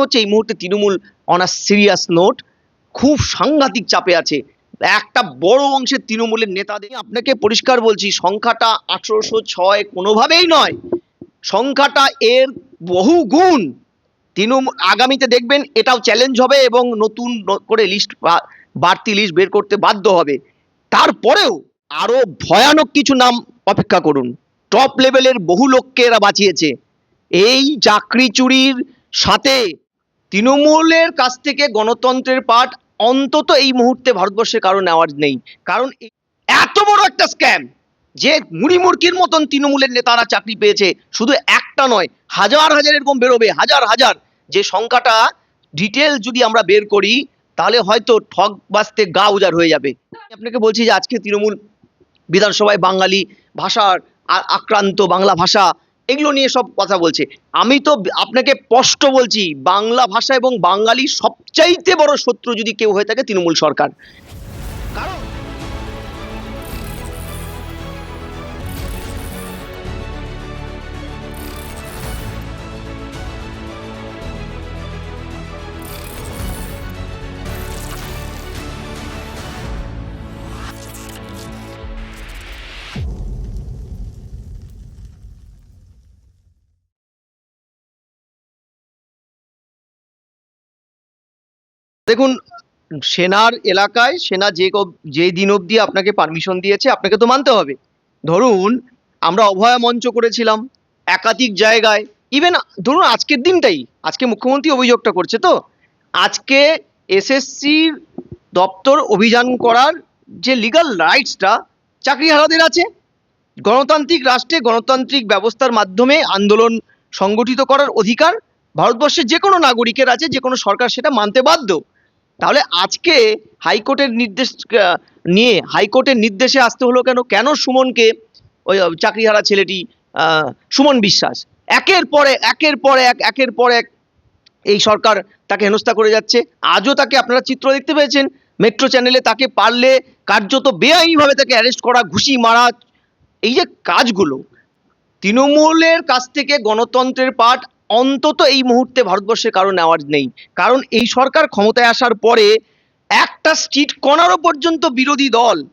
হচ্ছে এই মুহূর্তে Trinamool on a serious note খুব সাংঘাতিক চাপে আছে। একটা বড় অংশের তৃণমূলের নেতাদের, আপনাকে পরিষ্কার বলছি, সংখ্যাটা আঠারোশো ছয় কোনোভাবেই নয়। সংখ্যাটা এর বহু গুণ তৃণমূল আগামীতে দেখবেন এটাও চ্যালেঞ্জ হবে এবং নতুন করে লিস্ট বাড়তি লিস্ট বের করতে বাধ্য হবে। তারপরেও আরও ভয়ানক কিছু নাম অপেক্ষা করুন। টপ লেভেলের বহু লোককে এরা বাঁচিয়েছে। এই চাকরি চুরির সাথে তৃণমূলের কাছ থেকে গণতন্ত্রের পাঠ অন্তত এই মুহূর্তে ভারতবর্ষে কারও নেওয়ার নেই। কারণ এত বড় একটা স্ক্যাম যে মুড়ি মুড়কির মতন তৃণমূলের নেতারা চাকরি পেয়েছে, শুধু একটা নয়, হাজার হাজার এরকম বেরোবে, হাজার হাজার। যে সংখ্যাটা ডিটেল যদি আমরা বের করি, তাহলে হয়তো ঠক বাঁচতে গা উজাড় হয়ে যাবে। আপনাকে বলছি যে আজকে তৃণমূল বিধানসভায় বাঙালি ভাষার আক্রান্ত বাংলা ভাষা এগুলো নিয়ে সব কথা বলছে। আমি তো আপনাকে স্পষ্ট বলছি, বাংলা ভাষা এবং বাঙালি সবচাইতে বড় শত্রু যদি কেউ হয়ে থাকে তৃণমূল সরকার। দেখুন, সেনার এলাকায় সেনা যে যে দিন অবধি আপনাকে পারমিশন দিয়েছে, আপনাকে তো মানতে হবে। ধরুন, আমরা অভয়া মঞ্চ করেছিলাম, একাধিক জায়গায়। ইভেন ধরুন আজকের দিনটাই, আজকে মুখ্যমন্ত্রী অভিযোগটা করছে তো। আজকে এসএসসির দপ্তর অভিযান করার যে লিগাল রাইটসটা চাকরি চাকরিহারাদের আছে। গণতান্ত্রিক রাষ্ট্রে গণতান্ত্রিক ব্যবস্থার মাধ্যমে আন্দোলন সংগঠিত করার অধিকার ভারতবর্ষের যে কোনো নাগরিকের আছে যে কোনো সরকার, সেটা মানতে বাধ্য। তাহলে আজকে হাইকোর্টের নির্দেশ নিয়ে হাইকোর্টের নির্দেশে আসতে হলো কেন? কেন সুমনকে ওই চাকরিহারা ছেলেটি সুমন বিশ্বাস? একের পরে একের পর এক, একের পর এক এই সরকার তাকে হেনস্থা করে যাচ্ছে। আজও তাকে আপনারা চিত্র দেখতে পেয়েছেন। মেট্রো চ্যানেলে তাকে পারলে কার্যত বেআইনিভাবে তাকে অ্যারেস্ট করা, ঘুষি মারা, এই যে কাজগুলো, তৃণমূলের কাছ থেকে গণতন্ত্রের পাঠ অন্তত এই মুহূর্তে ভারতবর্ষে কারও নেওয়ার নেই। কারণ এই সরকার ক্ষমতায় আসার পরে একটা স্ট্রিট কর্নারও পর্যন্ত বিরোধী দল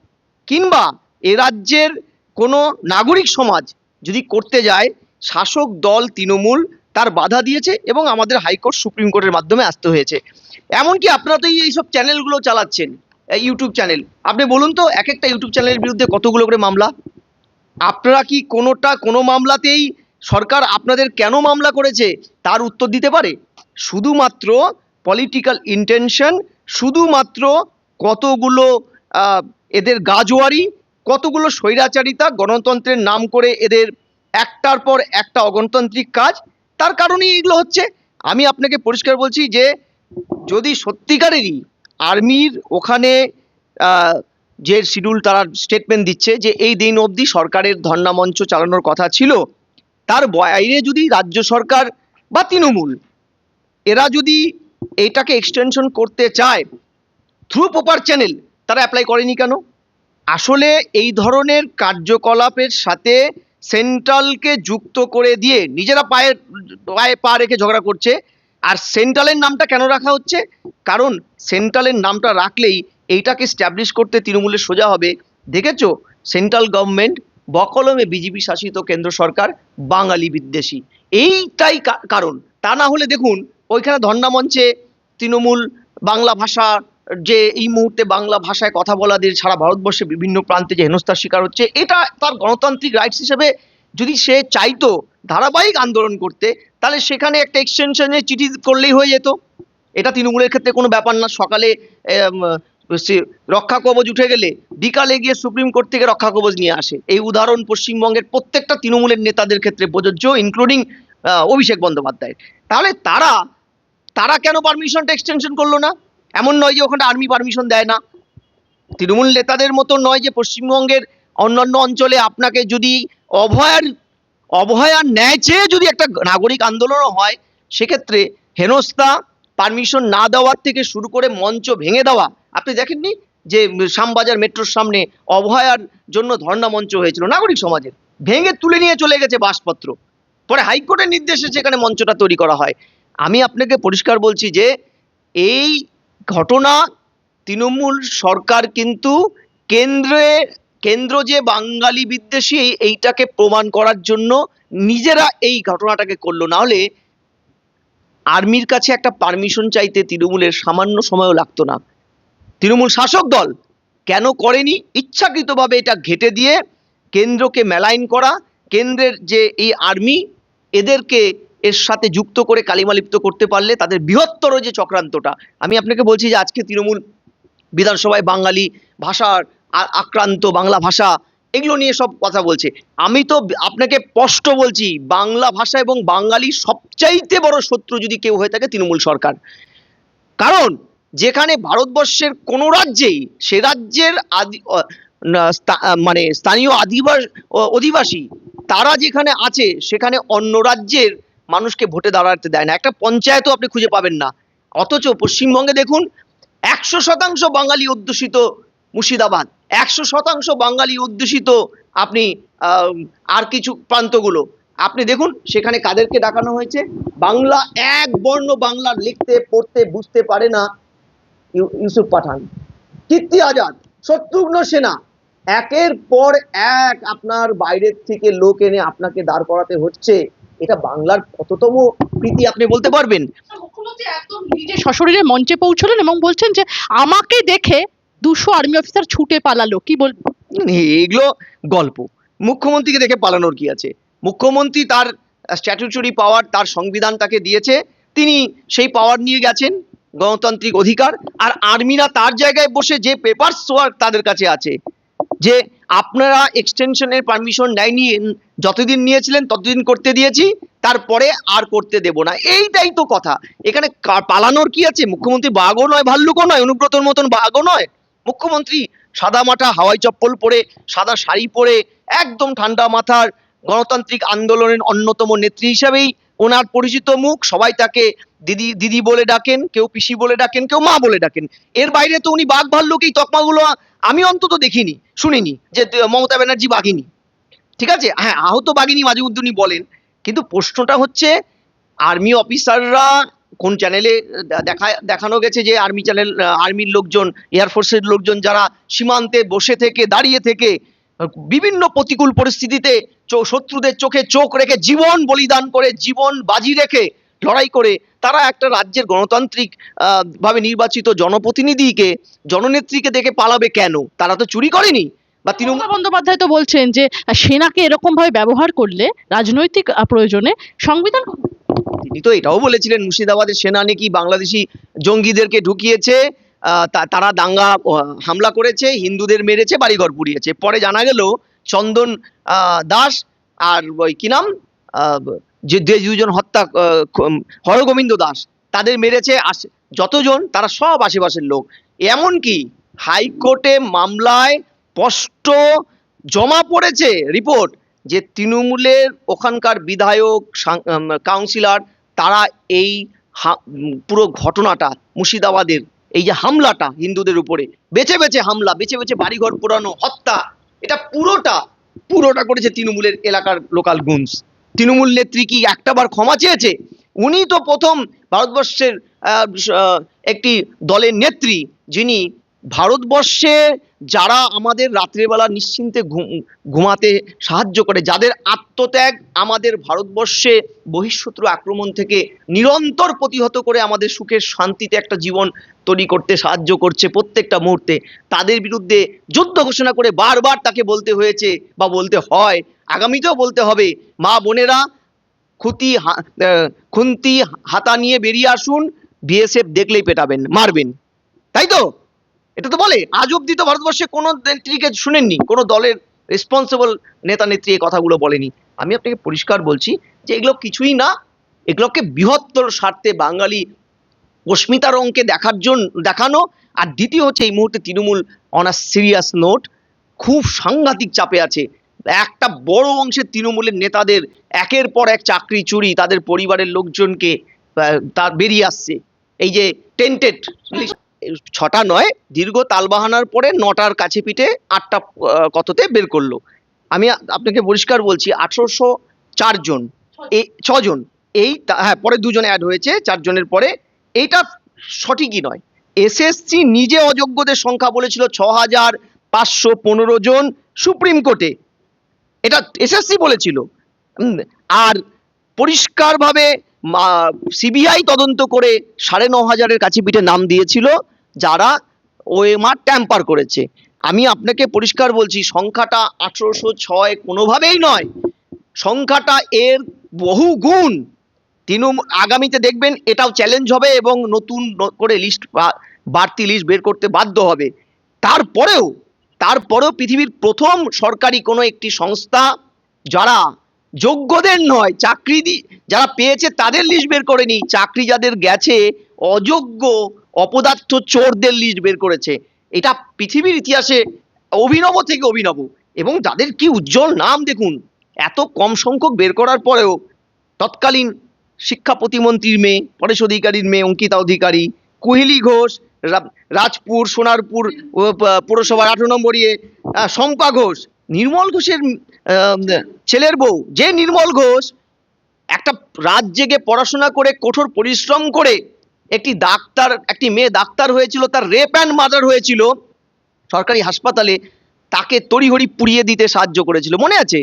কিংবা এ রাজ্যের কোনো নাগরিক সমাজ যদি করতে যায়, শাসক দল তৃণমূল তার বাধা দিয়েছে এবং আমাদের হাইকোর্ট সুপ্রিম কোর্টের মাধ্যমে আসতে হয়েছে। এমনকি আপনারা তো এই- এইসব চ্যানেলগুলো চালাচ্ছেন ইউটিউব চ্যানেল। আপনি বলুন তো, এক একটা ইউটিউব চ্যানেলের বিরুদ্ধে কতগুলো করে মামলা? আপনারা কি কোনোটা কোনো মামলাতেই সরকার আপনাদের কেন মামলা করেছে তার উত্তর দিতে পারে? শুধুমাত্র পলিটিক্যাল ইন্টেনশন শুধুমাত্র কতগুলো এদের গাজোয়ারি, কতগুলো স্বৈরাচারিতা গণতন্ত্রের নাম করে এদের একটার পর একটা অগণতান্ত্রিক কাজ, তার কারণেই এগুলো হচ্ছে। আমি আপনাকে পরিষ্কার বলছি যে, যদি সত্যিকারেরই আর্মির ওখানে যে শিডিউল তারা স্টেটমেন্ট দিচ্ছে যে এই দিন অবধি সরকারের ধর্ণা মঞ্চ চালানোর কথা ছিল তার বাইরে যদি রাজ্য সরকার বা তৃণমূল, এরা যদি এইটাকে এক্সটেনশন করতে চায় থ্রু প্রপার চ্যানেল তারা অ্যাপ্লাই করেনি কেন? আসলে এই ধরনের কার্যকলাপের সাথে সেন্ট্রালকে যুক্ত করে দিয়ে নিজেরা পায়ে পায়ে পা রেখে ঝগড়া করছে। আর সেন্ট্রালের নামটা কেন রাখা হচ্ছে? কারণ সেন্ট্রালের নামটা রাখলেই এইটাকে স্ট্যাবলিশ করতে তৃণমূলের সোজা হবে। দেখেছ? সেন্ট্রাল গভর্নমেন্ট বকলমে বিজেপি শাসিত কেন্দ্র সরকার, বাঙালি বিদ্বেষী। এইটাই কারণ। তা না হলে দেখুন, ওইখানে ধর্ণা মঞ্চে তৃণমূল, বাংলা ভাষা, যে এই মুহূর্তে বাংলা ভাষায় কথা বলাদের সারা ভারতবর্ষে বিভিন্ন প্রান্তে যে হেনস্থার শিকার হচ্ছে, এটা তার গণতান্ত্রিক রাইটস হিসেবে যদি সে চাইতো ধারাবাহিক আন্দোলন করতে, তাহলে সেখানে একটা এক্সটেনশনের চিঠি করলেই হয়ে যেত। এটা তৃণমূলের ক্ষেত্রে কোনো ব্যাপার না। সকালে রক্ষা কবচ উঠে গেলে বিকালে গিয়ে সুপ্রিম কোর্ট থেকে রক্ষা কবচ নিয়ে আসে। এই উদাহরণ পশ্চিমবঙ্গের প্রত্যেকটা তৃণমূলের নেতাদের ক্ষেত্রে প্রযোজ্য ইনক্লুডিং অভিষেক বন্দ্যোপাধ্যায় তাহলে তারা তারা কেন পারমিশনটা এক্সটেনশন করল না? এমন নয় যে ওখানে আর্মি পারমিশন দেয় না। তৃণমূল নেতাদের মতো নয় যে পশ্চিমবঙ্গের অন্যান্য অঞ্চলে আপনাকে যদি অভয়ার অভয়ার ন্যায় চেয়ে যদি একটা নাগরিক আন্দোলনও হয়, সেক্ষেত্রে হেনস্থা পারমিশন না দেওয়ার থেকে শুরু করে মঞ্চ ভেঙে দেওয়া আপনি দেখেননি যে শ্যামবাজার মেট্রোর সামনে অভয়ার জন্য ধর্ণা মঞ্চ হয়েছিল? নাগরিক সমাজের। ভেঙে তুলে নিয়ে চলে গেছে বাসপত্র। পরে হাইকোর্টের নির্দেশে সেখানে মঞ্চটা তৈরি করা হয়। আমি আপনাকে পরিষ্কার বলছি যে, এই ঘটনা তৃণমূল সরকার কিন্তু কেন্দ্রে, কেন্দ্র যে বাঙালি বিদ্বেষী, এইটাকে প্রমাণ করার জন্য নিজেরা এই ঘটনাটাকে করল। না হলে আর্মির কাছে একটা পারমিশন চাইতে তৃণমূলের সামান্য সময়ও লাগতো না। তৃণমূল শাসক দল কেন করেনি? ইচ্ছাকৃতভাবে এটা ঘেটে দিয়ে কেন্দ্রকে মেলাইন করা, কেন্দ্রের যে এই আর্মি এদেরকে এর সাথে যুক্ত করে কালিমালিপ্ত করতে পারলে তাদের বৃহত্তর যে চক্রান্তটা, আমি আপনাকে বলছি যে আজকে তৃণমূল বিধানসভায় বাঙালি ভাষার আক্রান্ত বাংলা ভাষা, এগুলো নিয়ে সব কথা বলছে। আমি তো আপনাকে স্পষ্ট বলছি, বাংলা ভাষা এবং বাঙালি সবচাইতে বড় শত্রু যদি কেউ হয়ে থাকে তৃণমূল সরকার। কারণ যেখানে ভারতবর্ষের কোনো রাজ্যেই সে রাজ্যের আদি মানে স্থানীয় আদিবাস অধিবাসী, তারা যেখানে আছে সেখানে অন্য রাজ্যের মানুষকে ভোটে দাঁড়াতে দেয় না। একটা পঞ্চায়েতও আপনি খুঁজে পাবেন না। অথচ পশ্চিমবঙ্গে দেখুন, একশো শতাংশ বাঙালি অধ্যুষিত মুর্শিদাবাদ। একশো শতাংশ বাঙালি অধ্যুষিত আপনি আর কিছু প্রান্তগুলো। আপনি দেখুন, সেখানে কাদেরকে ডাকানো হয়েছে? বাংলা এক বর্ণ বাংলা লিখতে, পড়তে, বুঝতে পারে না। ইউসুফ পাঠান। কীর্তি আজাদ শত্রুঘ্ন সেনা একের পর এক আপনার বাইরের থেকে লোক এনে আপনাকে দাঁড় করাতে হচ্ছে। এটা বাংলার কততম প্রীতি আপনি বলতে পারবেন? নিজে সশরীরে মঞ্চে পৌঁছলেন এবং বলছেন যে আমাকে দেখে দুশো আর্মি অফিসার ছুটে পালালো। কি বল? এগুলো গল্প। মুখ্যমন্ত্রীকে দেখে পালানোর কি আছে? মুখ্যমন্ত্রী তার স্ট্যাটুচুরি পাওয়ার তার সংবিধান তাকে দিয়েছে। তিনি সেই পাওয়ার নিয়ে গেছেন। গণতান্ত্রিক অধিকার, আর আর্মিরা তার জায়গায় বসে যে পেপারস ওয়ার্ক তাদের কাছে আছে, যে আপনারা এক্সটেনশনের পারমিশন নেয়নি, যতদিন নিয়েছিলেন ততদিন করতে দিয়েছি, তারপরে আর করতে দেব না। এইটাই তো কথা। এখানে পালানোর কি আছে? মুখ্যমন্ত্রী বাঘও নয়, ভাল্লুকও নয়, অনুব্রতর মতন বাঘও নয়। মুখ্যমন্ত্রী সাদা মাথা হাওয়াই চপ্পল পরে, সাদা শাড়ি পরে, একদম ঠান্ডা মাথার গণতান্ত্রিক আন্দোলনের অন্যতম নেত্রী হিসাবেই ওনার পরিচিত মুখ, সবাই তাকে দিদি দিদি বলে ডাকেন, কেউ পিসি বলে ডাকেন, কেউ মা বলে ডাকেন। এর বাইরে তো উনি বাঘ ভাল্লুক এই তকমাগুলো আমি অন্তত দেখিনি, শুনিনি যে মমতা ব্যানার্জি বাঘিনী। ঠিক আছে? হ্যাঁ আহত বাঘিনী মাঝে মধ্যে উনি বলেন। কিন্তু প্রশ্নটা হচ্ছে, আর্মি অফিসাররা কোন চ্যানেলে দেখা, দেখানো গেছে যে আর্মি চ্যানেল, আর্মির লোকজন এয়ারফোর্সের লোকজন যারা সীমান্তে বসে থেকে, দাঁড়িয়ে থেকে বিভিন্ন প্রতিকূল পরিস্থিতিতে শত্রুদের চোখে চোখ রেখে জীবন বলিদান করে জীবন বাজি রেখে লড়াই করে তারা একটা রাজ্যের গণতান্ত্রিক ভাবে নির্বাচিত জনপ্রতিনিধিকে জননেত্রীকে দেখে পালাবে কেন? তারা তো চুরি করেনি। বা তৃণমূল বন্দ্যোপাধ্যায় তো বলছেন যে সেনাকে এরকম ভাবে ব্যবহার করলে রাজনৈতিক প্রয়োজনে সংবিধান তিনি তো এটাও বলেছিলেন মুর্শিদাবাদের সেনা নাকি বাংলাদেশি জঙ্গিদেরকে ঢুকিয়েছে। তারা দাঙ্গা হামলা করেছে, হিন্দুদের মেরেছে, বাড়িঘর পুড়িয়েছে। পরে জানা গেল, চন্দন দাস আর ওই কি নাম? যে দুজন হত্যা হরগোবিন্দ দাস, তাদের মেরেছে যতজন, তারা সব আশেপাশের লোক। এমনকি হাইকোর্টে মামলায় স্পষ্ট জমা পড়েছে রিপোর্ট যে তৃণমূলের ওখানকার বিধায়ক কাউন্সিলর, তারা এই পুরো ঘটনাটা মুর্শিদাবাদের এই যে হামলাটা হিন্দুদের উপরে, বেছে বেছে হামলা, বেছে বেছে বাড়িঘর পোড়ানো, হত্যা, এটা পুরোটা পুরোটা করেছে তৃণমূলের এলাকার লোকাল গুন্স তৃণমূল নেত্রী কি একটাবার ক্ষমা চেয়েছে? উনি তো প্রথম ভারতবর্ষের একটি দলের নেত্রী, যিনি ভারতবর্ষে যারা আমাদের রাত্রিবেলা নিশ্চিন্তে ঘুম- ঘুমাতে সাহায্য করে, যাদের আত্মত্যাগ আমাদের ভারতবর্ষে বহিঃশত্রু আক্রমণ থেকে নিরন্তর প্রতিহত করে আমাদের সুখের শান্তিতে একটা জীবন তৈরি করতে সাহায্য করছে প্রত্যেকটা মুহূর্তে, তাদের বিরুদ্ধে যুদ্ধ ঘোষণা করে বারবার তাকে বলতে হয়েছে বা বলতে হয়। আগামীতেও বলতে হবে, মা বোনেরা খুঁতি খুন্তি হাতা নিয়ে বেরিয়ে আসুন, বিএসএফ দেখলেই পেটাবেন, মারবেন। তাই তো? এটা তো বলে, আজ অব্দি তো ভারতবর্ষে কোনো নেত্রীকে শুনেননি, কোনো দলের রেসপন্সিবল নেতা নেত্রী এই কথাগুলো বলেনি। আমি আপনাকে পরিষ্কার বলছি যে এগুলো কিছুই না, এগুলোকে বৃহত্তর স্বার্থে বাঙালি অস্মিতার অঙ্কে দেখার জন্য দেখানো। আর দ্বিতীয় হচ্ছে এই মুহূর্তে Trinamool on a serious note খুব সাংঘাতিক চাপে আছে। একটা বড় অংশের তৃণমূলের নেতাদের একের পর এক চাকরি চুরি, তাদের পরিবারের লোকজনকে তার বেরিয়ে আসছে। এই যে টেন্টেড ছটা নয় দীর্ঘ তালবাহানার পরে নটার কাছে পিঠে আটটা কততে বের করল। আমি আপনাকে পরিষ্কার বলছি আঠারোশো চারজন এই ছজন এই হ্যাঁ পরে দুজন অ্যাড হয়েছে চারজনের পরে এইটা সঠিকই নয়। এসএসসি নিজে অযোগ্যদের সংখ্যা বলেছিল ছ হাজার পাঁচশো পনেরো জন সুপ্রিম কোর্টে। এটা এসএসসি বলেছিল। আর পরিষ্কারভাবে সিবিআই তদন্ত করে সাড়ে ন হাজারের কাছে পিঠে নাম দিয়েছিল, যারা ওএমআর ট্যাম্পার করেছে। আমি আপনাকে পরিষ্কার বলছি, সংখ্যাটা আঠেরোশো ছয় কোনোভাবেই নয়। সংখ্যাটা এর বহু গুণ। তৃণমূল আগামীতে দেখবেন এটাও চ্যালেঞ্জ হবে এবং নতুন করে লিস্ট বাড়তি লিস্ট বের করতে বাধ্য হবে। তারপরেও তারপরেও পৃথিবীর প্রথম সরকারি কোনো একটি সংস্থা যারা যোগ্যদের নয়, চাকরি যারা পেয়েছে তাদের লিস্ট বের করেনি চাকরি যাদের গেছে, অযোগ্য, অপদার্থ চোরদের লিস্ট বের করেছে। এটা পৃথিবীর ইতিহাসে অভিনব থেকে অভিনব। এবং যাদের কি উজ্জ্বল নাম দেখুন? এত কম সংখ্যক বের করার পরেও তৎকালীন শিক্ষা প্রতিমন্ত্রীর মেয়ে, পরেশ অধিকারীর মেয়ে, অঙ্কিতা অধিকারী, কুহিলি ঘোষ রাজপুর, সোনারপুর পুরসভার আঠারো নম্বর ইয়ে শম্পা ঘোষ নির্মল ঘোষের ছেলের বউ, যে নির্মল ঘোষ একটা রাত জেগে পড়াশোনা করে, কঠোর পরিশ্রম করে একটি ডাক্তার, একটি মেয়ে ডাক্তার হয়েছিল, তার রেপ অ্যান্ড মার্ডার হয়েছিল, সরকারি হাসপাতালে তাকে তড়িঘড়ি পুড়িয়ে দিতে সাহায্য করেছিল। মনে আছে?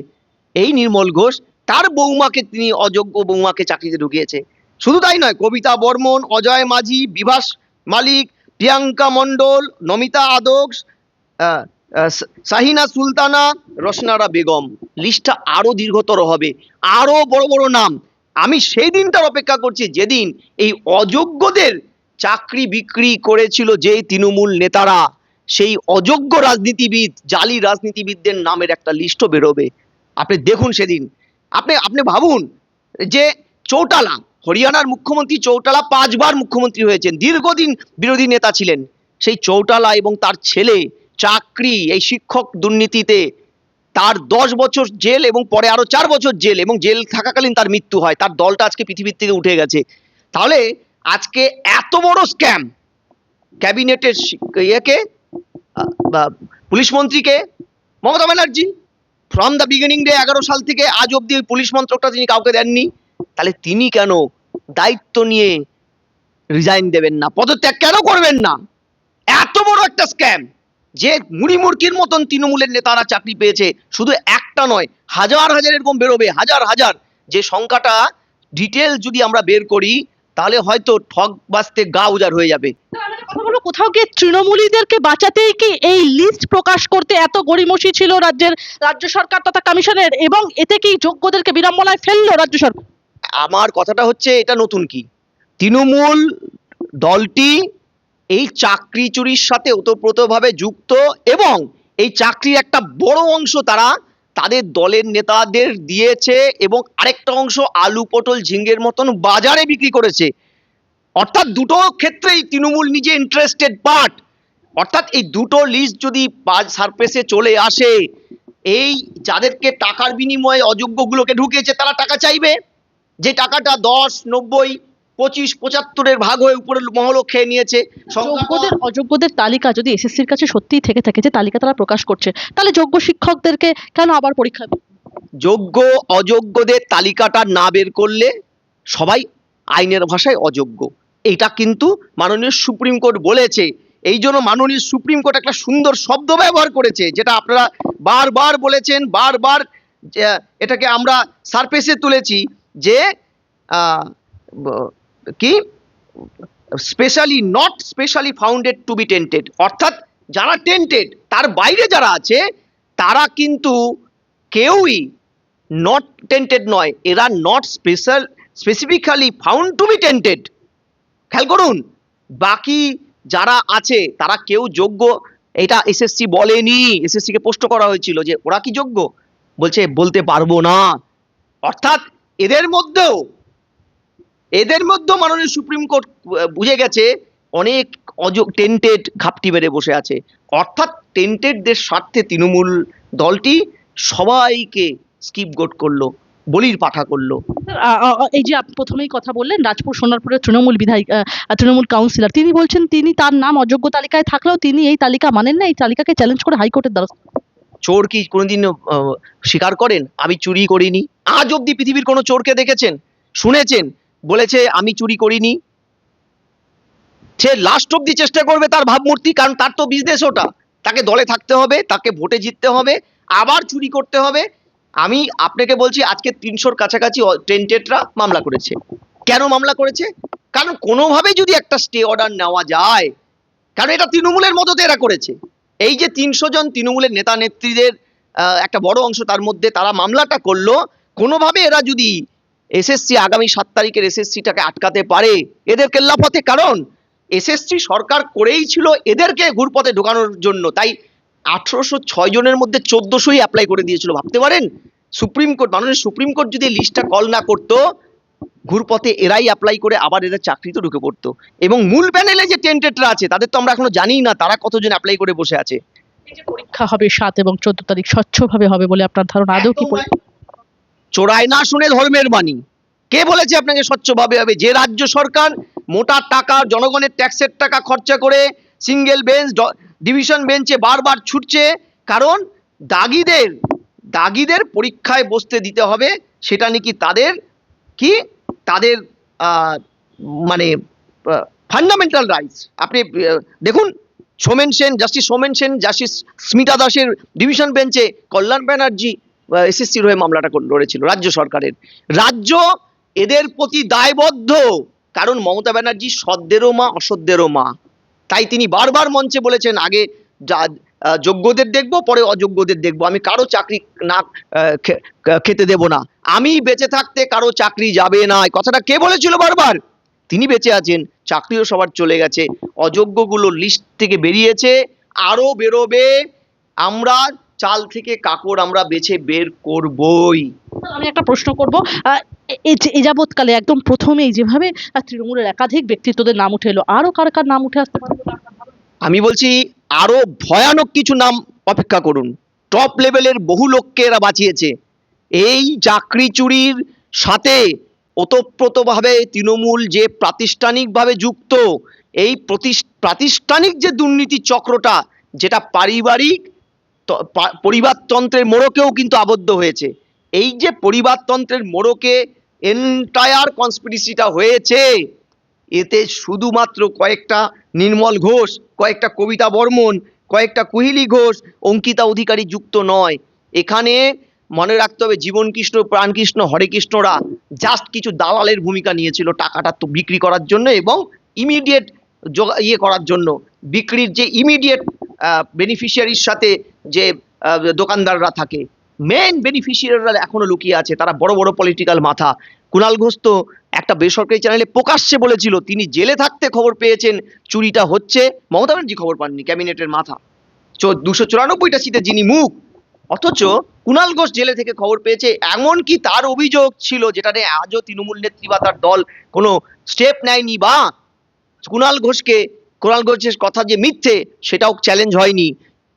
এই নির্মল ঘোষ, তার বৌমাকে তিনি অযোগ্য বৌমাকে চাকরিতে ঢুকিয়েছে। শুধু তাই নয়, কবিতা বর্মন, অজয় মাঝি, বিভাস মালিক, প্রিয়াঙ্কা মণ্ডল, নমিতা আদর্শ শাহিনা সুলতানা, রসনারা বেগম। লিস্টটা আরও দীর্ঘতর হবে, আরও বড় বড় নাম। আমি সেই দিনটার অপেক্ষা করছি, যেদিন এই অযোগ্যদের চাকরি বিক্রি করেছিল যেই তৃণমূল নেতারা, সেই অযোগ্য রাজনীতিবিদ, জালি রাজনীতিবিদদের নামের একটা লিস্টও বেরোবে। আপনি দেখুন সেদিন। আপনি আপনি ভাবুন যে চৌটালা, হরিয়ানার মুখ্যমন্ত্রী চৌটালা পাঁচবার মুখ্যমন্ত্রী হয়েছেন, দীর্ঘদিন বিরোধী নেতা ছিলেন। সেই চৌটালা এবং তার ছেলে চাকরি, এই শিক্ষক দুর্নীতিতে তার দশ বছর জেল এবং পরে আরও চার বছর জেল এবং জেল থাকাকালীন তার মৃত্যু হয়, তার দলটা আজকে পৃথিবীর থেকে উঠে গেছে। তাহলে আজকে এত বড় স্ক্যাম ক্যাবিনেটের ইয়েকে পুলিশ মন্ত্রীকে, Mamata Banerjee from the beginning day এগারো সাল থেকে আজ অব্দি ওই পুলিশ মন্ত্রকটা তিনি কাউকে দেননি, তাহলে তিনি কেন দায়িত্ব নিয়ে রিজাইন দেবেন না? পদত্যাগ কেন করবেন না? এত বড় একটা স্ক্যাম যে মুড়ি মুড়কির মতন তৃণমূলের নেতারা চাকরি পেয়েছে শুধু একটা নয় হাজার হাজার এরকম বেরোবে হাজার হাজার। যে সংখ্যাটা ডিটেল যদি আমরা বের করি তাহলে হয়তো ঠগ বাঁচতে গা উজাড় হয়ে যাবে। কোথাও গিয়ে তৃণমূলীদেরকে বাঁচাতেই কি এই লিস্ট প্রকাশ করতে এত গড়িমসি ছিল রাজ্যের রাজ্য সরকার তথা কমিশনের এবং এতে কি যোগ্যদেরকে বিড়ম্বনায় ফেলল রাজ্য সরকার? আমার কথাটা হচ্ছে এটা নতুন কি? তৃণমূল দলটি এই চাকরি চুরির সাথে ওতপ্রোতভাবে যুক্ত এবং এই চাকরির একটা বড় অংশ তারা তাদের দলের নেতাদের দিয়েছে এবং আরেকটা অংশ আলু পটল ঝিঙ্গের মতন বাজারে বিক্রি করেছে। অর্থাৎ দুটো ক্ষেত্রেই তৃণমূল নিজে ইন্টারেস্টেড পার্ট অর্থাৎ এই দুটো লিস্ট যদি সারফেসে চলে আসে, এই যাদেরকে টাকার বিনিময়ে অযোগ্যগুলোকে ঢুকিয়েছে তারা টাকা চাইবে। যে টাকাটা দশ, নব্বই পঁচিশ পঁচাত্তরের ভাগ হয়ে উপরে মহলও খেয়ে নিয়েছে। যোগ্যদের অযোগ্যদের তালিকা যদি এসএসসির কাছে সত্যিই থেকে থাকে যে তালিকা তারা প্রকাশ করছে তাহলে যোগ্য শিক্ষকদেরকে কেন আবার পরীক্ষা যোগ্য অযোগ্যদের তালিকাটা না বের করলে সবাই আইনের ভাষায় অযোগ্য। এটা কিন্তু মাননীয় সুপ্রিম কোর্ট বলেছে। এই জন্য মাননীয় সুপ্রিম কোর্ট একটা সুন্দর শব্দ ব্যবহার করেছে যেটা আপনারা বারবার বলেছেন বারবার এটাকে আমরা সারফেসে তুলেছি যে কি? Specially not specially founded to be tainted অর্থাৎ যারা টেন্টেড তার বাইরে যারা আছে, তারা কিন্তু কেউই নট টেন্টেড নয়। এরা not special specifically found to be tainted খেয়াল করুন, বাকি যারা আছে, তারা কেউ যোগ্য, এটা এসএসসি বলেনি। এসএসসি কে প্রশ্ন করা হয়েছিল যে ওরা কি যোগ্য? বলছে, বলতে পারব না। অর্থাৎ এদের মধ্যেও এদের মধ্যেও মাননীয় সুপ্রিম কোর্ট বুঝে গেছে অনেক অযোগ টেন্টেড ঘাপটি বেড়ে বসে আছে। অর্থাৎ টেন্টেডদের স্বার্থে তৃণমূল দলটি সবাইকে স্কিপ গোট করল বলির পাঠা করল। এই যে আপনি প্রথমেই কথা বললেন রাজপুর সোনারপুরের তৃণমূল বিধায়ক তৃণমূল কাউন্সিলর তিনি বলছেন তিনি তার নাম অযোগ্য তালিকায় থাকলেও তিনি এই তালিকা মানেন না এই তালিকাকে চ্যালেঞ্জ করে হাইকোর্টের দ্বারস্থ চোর কি কোনোদিন স্বীকার করেন? আমি চুরি করিনি। আজ অব্দি পৃথিবীর কোনো চোরকে দেখেছেন? শুনেছেন? বলেছে, আমি চুরি করিনি। সে লাস্ট অব্দি চেষ্টা করবে তার ভাবমূর্তি, কারণ তার তো বিজনেস ওটা। তাকে দলে থাকতে হবে, তাকে ভোটে জিততে হবে, আবার চুরি করতে হবে। আমি আপনাকে বলছি, আজকে তিনশোর কাছাকাছি টেন্টেডরা মামলা করেছে। কেন মামলা করেছে? কারণ কোনোভাবে যদি একটা স্টে অর্ডার নেওয়া যায়, কারণ এটা তৃণমূলের মদতে এরা করেছে। এই যে তিনশো জন তৃণমূলের নেতা নেত্রীদের একটা বড় অংশ তার মধ্যে তারা মামলাটা করল, কোনোভাবে এরা যদি এসএসসি আগামী সাত তারিখের এসএসসিটাকে আটকাতে পারে। এদের কেল্লাপথে কারণ এসএসসি সরকার করেই ছিল এদেরকে ঘুরপথে ঢোকানোর জন্য। তাই আঠারোশো ছয় জনের মধ্যে চোদ্দশোই অ্যাপ্লাই করে দিয়েছিল, ভাবতে পারেন? সুপ্রিম কোর্ট, মাননীয় সুপ্রিম কোর্ট যদি লিস্টটা কল না করতো, ঘুরপথে এরাই অ্যাপ্লাই করে আবার এরা চাকরিতে ঢুকে পড়তো। এবং মূল প্যানেলে যে টেন্টেডরা আছে, তাদের তো আমরা এখনও জানি না তারা কতজন অ্যাপ্লাই করে বসে আছে। পরীক্ষা হবে সাত এবং চোদ্দ তারিখ স্বচ্ছভাবে হবে বলে আপনার ধারণা, আদৌ কি চোরাই না শুনে ধর্মের বাণী। কে বলেছে আপনাকে স্বচ্ছভাবে হবে? যে রাজ্য সরকার মোটা টাকা, জনগণের ট্যাক্সের টাকা খরচা করে সিঙ্গেল বেঞ্চ ডিভিশন বেঞ্চে বারবার ছুটছে, কারণ দাগিদের দাগিদের পরীক্ষায় বসতে দিতে হবে, সেটা নাকি তাদের কি? তাদের মানে ফান্ডামেন্টাল রাইটস আপনি দেখুন, সোমেন সেন জাস্টিস সোমেন সেন জাস্টিস স্মিতা দাসের ডিভিশন বেঞ্চে কল্যাণ ব্যানার্জি এসএসসির হয়ে মামলাটা লড়েছিল, রাজ্য সরকারের। রাজ্য এদের প্রতি দায়বদ্ধ, কারণ মমতা ব্যানার্জি সদ্যেরও মা অসদ্যেরও মা। তাই তিনি বারবার মঞ্চে বলেছেন, আগে যা- যোগ্যদের দেখব, পরে অযোগ্যদের দেখব। আমি কারও চাকরি না খেতে দেব না। আমি বেঁচে থাকতে কারও চাকরি যাবে না। এই কথাটা কে বলেছিল বারবার? তিনি বেঁচে আছেন, চাকরিও সবার চলে গেছে। অযোগ্যগুলো লিস্ট থেকে বেরিয়েছে, আরও বেরোবে। আমরা চাল থেকে কাকড় আমরা বেছে বের করবই। আমি একটা প্রশ্ন করব এ- এই যাবৎকালে একদম প্রথমেই যেভাবে তৃণমূলের একাধিক ব্যক্তিত্বদের নাম উঠে এলো আরও কার কার নাম উঠে আসতে পারে? আমি বলছি আরও ভয়ানক কিছু নাম অপেক্ষা করুন। টপ লেভেলের বহু লোককে এরা বাঁচিয়েছে। এই চাকরি চুরির সাথে ওতপ্রোতভাবে তৃণমূল যে প্রাতিষ্ঠানিকভাবে যুক্ত এই প্রাতিষ্ঠানিক যে দুর্নীতি চক্রটা যেটা পারিবারিক পরিবারতন্ত্রের মোড়কেও কিন্তু আবদ্ধ হয়েছে। এই যে পরিবারতন্ত্রের মোড়কে এন্টায়ার কনস্পিরেসিটা হয়েছে, এতে শুধুমাত্র কয়েকটা নির্মল ঘোষ, কয়েকটা কবিতা বর্মন, কয়েকটা কুহিলি ঘোষ, অঙ্কিতা অধিকারী যুক্ত নয়। এখানে মনে রাখতে হবে জীবন কৃষ্ণ প্রাণকৃষ্ণ হরে কৃষ্ণরা জাস্ট কিছু দালালের ভূমিকা নিয়েছিল টাকাটা তো বিক্রি করার জন্য এবং ইমিডিয়েট ইয়ে করার জন্য। বিক্রির যে ইমিডিয়েট বেনিফিশিয়ারির সাথে যে দোকানদাররা থাকে। মেন বেনিফিশিয়ারিরা এখনও লুকিয়ে আছে। তারা বড় বড় পলিটিক্যাল মাথা। কুণাল ঘোষ তো একটা বেসরকারি চ্যানেলে প্রকাশ্যে বলেছিল, তিনি জেলে থাকতে খবর পেয়েছেন, চুরিটা হচ্ছে। মমতা ব্যানার্জি খবর পাননি, ক্যাবিনেটের মাথা। দুশো চুরানব্বইটা সিটে যিনি মুখ, অথচ কুণাল ঘোষ জেলে থেকে খবর পেয়েছে, এমনকি তার অভিযোগ ছিল যেটা নিয়ে আজও তৃণমূল নেত্রী বা তার দল কোনো স্টেপ নেয়নি বা কুণাল ঘোষকে কুণাল ঘোষের কথা যে মিথ্যে সেটাও চ্যালেঞ্জ হয়নি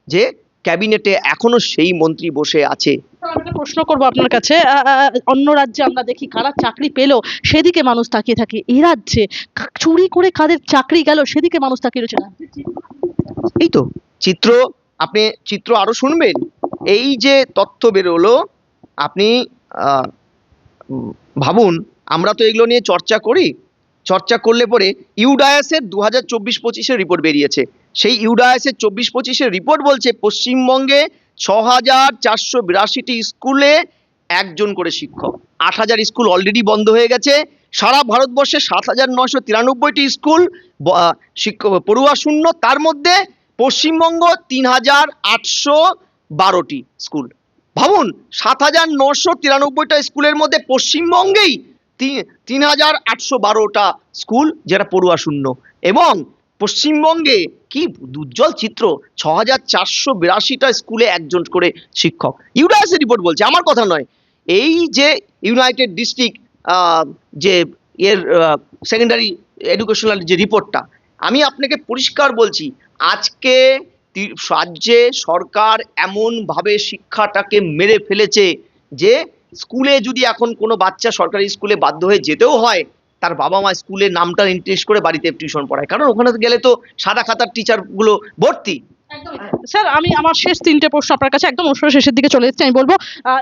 যে ক্যাবিনেটে এখনও সেই মন্ত্রী বসে আছে। প্রশ্ন করব আপনার কাছে। অন্য রাজ্যে আমরা দেখি কারা চাকরি পেল সেদিকে মানুষ তাকিয়ে থাকে। এ রাজ্যে চুরি করে কাদের চাকরি গেল সেদিকে মানুষ তাকিয়ে রয়েছে। এই তো চিত্র আপনি চিত্র আরও শুনবেন? এই যে তথ্য বেরোলো আপনি আহ, ভাবুন আমরা তো এগুলো নিয়ে চর্চা করি। চর্চা করলে পরে ইউডায়াসের দু হাজার চব্বিশ পঁচিশের রিপোর্ট বেরিয়েছে। সেই ইউডায়াসের চব্বিশ পঁচিশের রিপোর্ট বলছে পশ্চিমবঙ্গে ছ হাজার চারশো বিরাশিটি স্কুলে একজন করে শিক্ষক। আট হাজার স্কুল অলরেডি বন্ধ হয়ে গেছে। সারা ভারতবর্ষে সাত হাজার নশো তিরানব্বইটি স্কুল শিক্ষক পড়ুয়া শূন্য। তার মধ্যে পশ্চিমবঙ্গ তিন হাজার আটশো বারোটি স্কুল। ভাবুন সাত হাজার নশো তিরানব্বইটা স্কুলের মধ্যে পশ্চিমবঙ্গেই তিন- হাজার আটশো বারোটা স্কুল, যেটা পড়ুয়া শূন্য। এবং পশ্চিমবঙ্গে কি উজ্জ্বল চিত্র? ছ হাজার চারশো বিরাশিটা স্কুলে একজন করে শিক্ষক। ইউডাইসের রিপোর্ট বলছে, আমার কথা নয়। এই যে ইউনাইটেড ডিস্ট্রিক্ট যে এর সেকেন্ডারি এডুকেশনাল যে রিপোর্টটা আমি আপনাকে পরিষ্কার বলছি, আজকে রাজ্যে সরকার এমনভাবে শিক্ষাটাকে মেরে ফেলেছে যে স্কুলে যদি এখন কোনো বাচ্চা সরকারি স্কুলে বাধ্য হয়ে যেতেও হয়, তার বাবা মা স্কুলের নামটা ইন্টারেস্ট করে বাড়িতে টিউশন পড়ায়। কারণ ওখানে গেলে তো সাদা খাতার টিচারগুলো ভর্তি। স্যার আমি আমার শেষ তিনটে প্রশ্ন আপনার কাছে একদম অনুষ্ঠানের শেষের দিকে চলে এসেছি। আমি বলব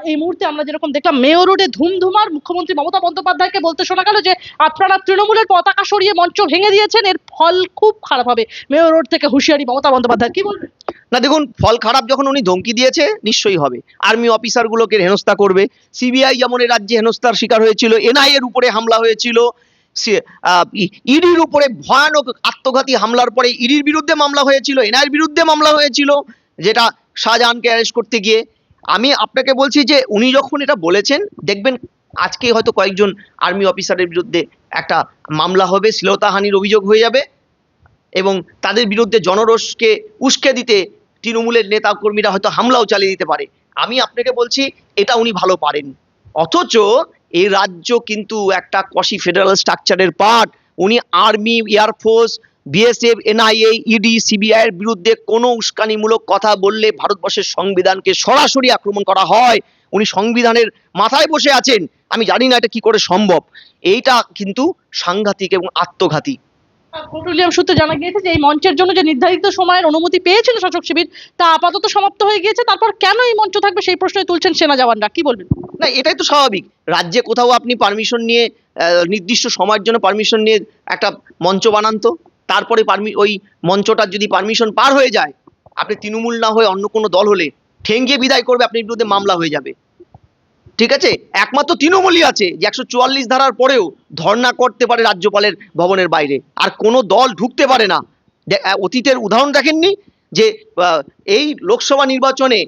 এই মুহূর্তে আমরা যেরকম দেখলাম, মেয়র রোডে ধুমধুমার মুখ্যমন্ত্রী মমতা বন্দ্যোপাধ্যায়কে বলতে শোনা গেল যে, আপনারা তৃণমূলের পতাকা সরিয়ে মঞ্চ ভেঙে দিয়েছেন, এর ফল খুব খারাপ হবে। মেয়র রোড থেকে হুঁশিয়ারি মমতা বন্দ্যোপাধ্যায়, কি বলবেন? না, দেখুন, ফল খারাপ যখন উনি ধমকি দিয়েছে, নিশ্চয়ই হবে। আর্মি অফিসারগুলোকে হেনস্থা করবে। সিবিআই যেমন এ রাজ্যে হেনস্থার শিকার হয়েছিল এনআই এর উপরে হামলা হয়েছিল ইডির উপরে ভয়ানক আত্মঘাতী হামলার পরে ইডির বিরুদ্ধে মামলা হয়েছিল, এনআইয়ের বিরুদ্ধে মামলা হয়েছিল, যেটা শাহজাহানকে অ্যারেস্ট করতে গিয়ে। আমি আপনাকে বলছি যে, উনি যখন এটা বলেছেন, দেখবেন আজকে হয়তো কয়েকজন আর্মি অফিসারের বিরুদ্ধে একটা মামলা হবে, শ্লীলতাহানির অভিযোগ হয়ে যাবে, এবং তাদের বিরুদ্ধে জনরোষকে উস্কে দিতে তৃণমূলের নেতা কর্মীরা হয়তো হামলাও চালিয়ে দিতে পারে। আমি আপনাকে বলছি, এটা উনি ভালো পারেন অথচ এই রাজ্য কিন্তু একটা কষি ফেডারেল স্ট্রাকচারের পার্ট উনি army air force BSF NIA ED সিবিআইয়ের বিরুদ্ধে কোনো উস্কানিমূলক কথা বললে ভারতবর্ষের সংবিধানকে সরাসরি আক্রমণ করা হয়। উনি সংবিধানের মাথায় বসে আছেন। আমি জানি না এটা কি করে সম্ভব। এইটা কিন্তু সাংঘাতিক এবং আত্মঘাতী। সূত্রে জানা গিয়েছে যে এই মঞ্চের জন্য যে নির্ধারিত সময়ের অনুমতি পেয়েছিল শাসক শিবির, তা আপাতত সমাপ্ত হয়ে গিয়েছে। তারপর কেন এই মঞ্চ থাকবে সেই তুলছেন সেনা জওয়ানরা কি বলবেন? না, এটাই তো স্বাভাবিক। রাজ্যে কোথাও আপনি পারমিশন নিয়ে নির্দিষ্ট সময়ের জন্য পারমিশন নিয়ে একটা মঞ্চ বানান তো। তারপরে ওই মঞ্চটার যদি পারমিশন পার হয়ে যায়, আপনি তৃণমূল না হয়ে অন্য কোনো দল হলে ঠেঙ্গিয়ে বিদায় করবে, আপনি বিরুদ্ধে মামলা হয়ে যাবে। ঠিক আছে? একমাত্র তৃণমূলই আছে যে একশো চুয়াল্লিশ ধারার পরেও ধর্ণা করতে পারে রাজ্যপালের ভবনের বাইরে। আর কোনো দল ঢুকতে পারে না। অতীতের উদাহরণ দেখেননি? যে এই লোকসভা নির্বাচনে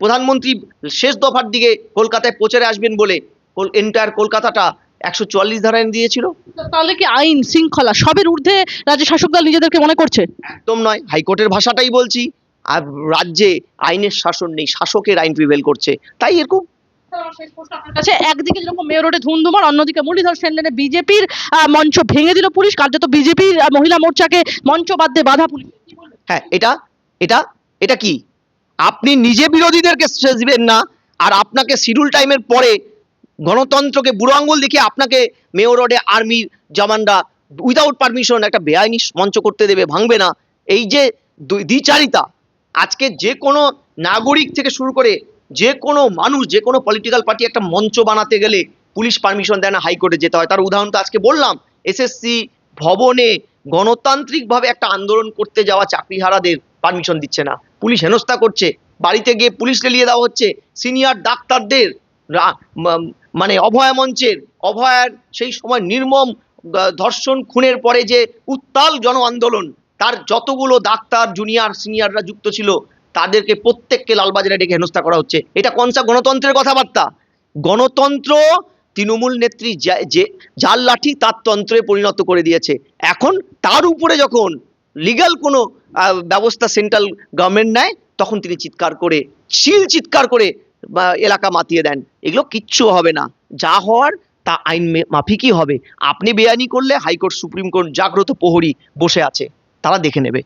প্রধানমন্ত্রী শেষ দফার দিকে কলকাতায় প্রচারে আসবেন বলে এন্টায়ার কলকাতাটা একশো চুয়াল্লিশ ধারা এনে দিয়েছিল? তাহলে কি আইন শৃঙ্খলা সবের ঊর্ধ্বে রাজ্য শাসক দল নিজেদেরকে মনে করছে? একদম নয়। হাইকোর্টের ভাষাটাই বলছি। আর রাজ্যে আইনের শাসন নেই। শাসকের আইন প্রিভেল করছে। তাই এরকম আপনার কাছে একদিকে যেরকম মেয়র রোডে ধুমধুমার অন্যদিকে মুরলীধর সেন লেনে বিজেপির মঞ্চ ভেঙে দিল পুলিশ। কার্যত বিজেপির মহিলা মোর্চাকে মঞ্চ বাদ দিয়ে বাধা পুলিশ। হ্যাঁ এটা এটা এটা কি? আপনি নিজে বিরোধীদেরকে দিবেন না আর আপনাকে শিডিউল টাইমের পরে গণতন্ত্রকে বুড়ো আঙ্গুল দেখিয়ে আপনাকে মেয়র রোডে আর্মির জওয়ানরা উইদাউট পারমিশন একটা বেআইনি মঞ্চ করতে দেবে ভাঙবে না। এই যে দুই- দ্বিচারিতা আজকে যে কোনো নাগরিক থেকে শুরু করে যে কোনো মানুষ, যে কোনো পলিটিক্যাল পার্টি একটা মঞ্চ বানাতে গেলে পুলিশ পারমিশন দেয় না হাইকোর্টে যেতে হয়। তার উদাহরণ তো আজকে বললাম এসএসসি ভবনে গণতান্ত্রিকভাবে একটা আন্দোলন করতে যাওয়া চাকরিহারাদের পারমিশন দিচ্ছে না। পুলিশ হেনস্থা করছে। বাড়িতে গিয়ে পুলিশ লেলিয়ে দেওয়া হচ্ছে। সিনিয়র ডাক্তারদের মানে অভয়া মঞ্চের, অভয়ার সেই সময় নির্মম ধর্ষণ খুনের পরে যে উত্তাল জন আন্দোলন, তার যতগুলো ডাক্তার জুনিয়র সিনিয়ররা যুক্ত ছিল তাদেরকে প্রত্যেককে লালবাজারে ডেকে হেনস্থা করা হচ্ছে। এটা কনসা গণতন্ত্রের কথাবার্তা? গণতন্ত্র তৃণমূল নেত্রী যে যার লাঠি তার তন্ত্রে পরিণত করে দিয়েছে। এখন তার উপরে যখন লিগাল কোনো ব্যবস্থা সেন্ট্রাল গভর্নমেন্ট নেয়, তখন তিনি চিৎকার করে চিল চিৎকার করে এলাকা মাতিয়ে দেন। এগুলো কিচ্ছু হবে না। যা হওয়ার তা আইন মাফিকই হবে। আপনি বেআইনি করলে হাইকোর্ট, সুপ্রিম কোর্ট জাগ্রত প্রহরী বসে আছে। তারা দেখে নেবে।